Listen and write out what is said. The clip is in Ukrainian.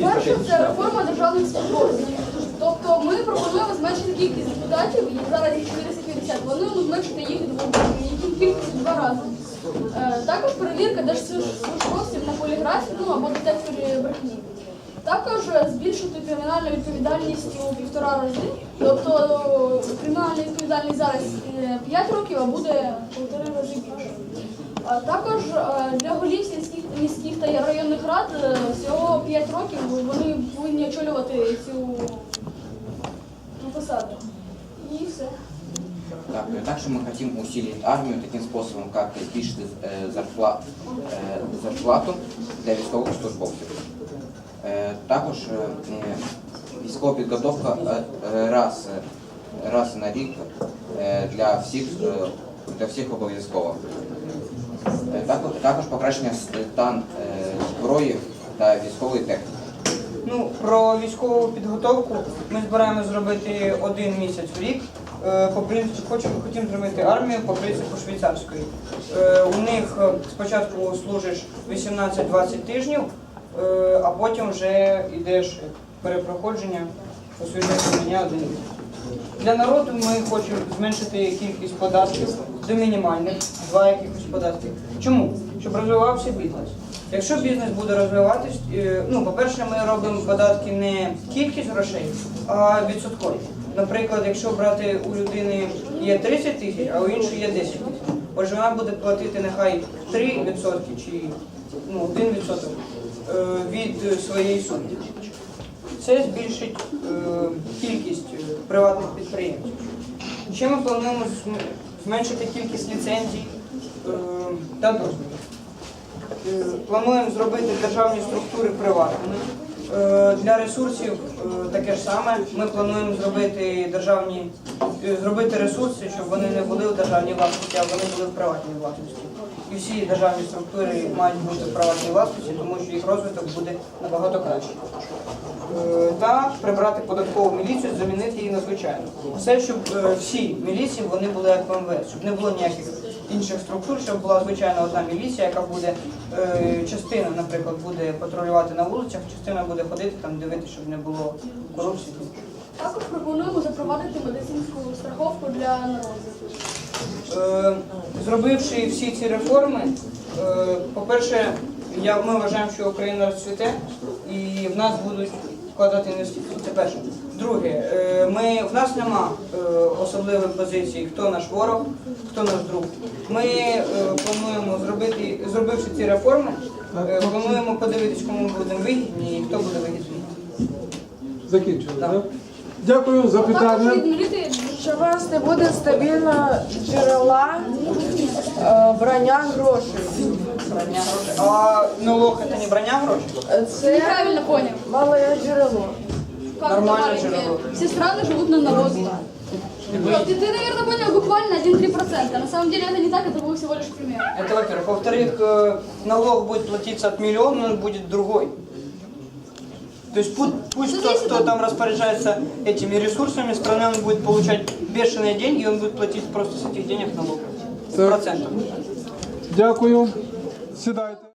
Перше, це реформа державних службовців. Тобто ми пропонуємо зменшити кількість депутатів, і зараз їх 450, плануємо зменшити їх їх кількість два рази. Е, Також перевірка держслужбовців на поліграфі ну, або детекторі брехні. Також е, збільшити кримінальну відповідальність у півтора рази. Тобто е, кримінальна відповідальність зараз 5 років, а буде півтори більше. А також е, для голів сільських міських та районних рад е, всього 5 років вони повинні очолювати цю ну, посаду. І все. Так, э, также мы хотим усилить армию таким способом, как збільшити э, зарпла- э, зарплату для військових службовців. Е, Також е, е, військова підготовка е, е, раз, е, раз на рік е, для всіх, е, для всіх обов'язково. Е, Також, також покращення стан е, зброї та військової техніки. Ну, про військову підготовку ми збираємо зробити один місяць в рік. Е, По принципу, хочемо хотім зробити армію по принципу швейцарської. Е, У них е, спочатку служиш 18-20 тижнів, е, а потім вже йдеш перепроходження освіження один. Для народу ми хочемо зменшити кількість податків до мінімальних, два якихось податки. Чому? Щоб розвивався бізнес. Якщо бізнес буде розвиватись, е, ну, по-перше, ми робимо податки не кількість грошей, а відсоткові. Наприклад, якщо брати у людини є 30 тисяч, а у іншої є 10 тисяч. Отже, вона буде платити нехай 3% чи ну, 1% е, від своєї суми. Це збільшить е, кількість приватних підприємств. Ще ми плануємо зменшити кількість ліцензій е, та дозволів. Е, Плануємо зробити державні структури приватними. Е, Для ресурсів таке ж саме. Ми плануємо зробити державні зробити ресурси, щоб вони не були в державній власності, а вони були в приватній власності. Всі державні структури мають бути в приватній власності, тому що їх розвиток буде набагато кращий. Е, Та прибрати податкову міліцію, замінити її на звичайну. Все, щоб е, всі міліції вони були як в МВС, щоб не було ніяких інших структур, щоб була звичайна одна міліція, яка буде е, частина, наприклад, буде патрулювати на вулицях, частина буде ходити там, дивитися, щоб не було корупції. Також пропонуємо запровадити медицинську страховку для народу. Зробивши всі ці реформи, е, по-перше, ми вважаємо, що Україна розцвіте і в нас будуть вкладати інвестиції. Це перше. Друге, е, ми, в нас нема е, особливої позиції, хто наш ворог, хто наш друг. Ми плануємо зробити, зробивши ці реформи, плануємо подивитись, кому ми будемо вигідні і хто буде вигідний. Закінчили, Так. так? Дякую за Також питання. відмінити Що у вас не буде стабільного джерела е, брання грошей. А налог це не брання грошей? Е, Це неправильно понял. мале джерело. Как Нормально это маленькие? джерело. Все страны живут на налоги. Вот, и ты, наверное, понял буквально 1-3%. На самом деле это не так, это был всего лишь пример. Это во-первых. Во-вторых, э, налог будет платиться от миллиона, но он будет другой. То есть пусть, пусть тот, кто там распоряжается этими ресурсами страны, он будет получать бешеные деньги, он будет платить просто с этих денег налог. Процентов. Дякую. Сідайте.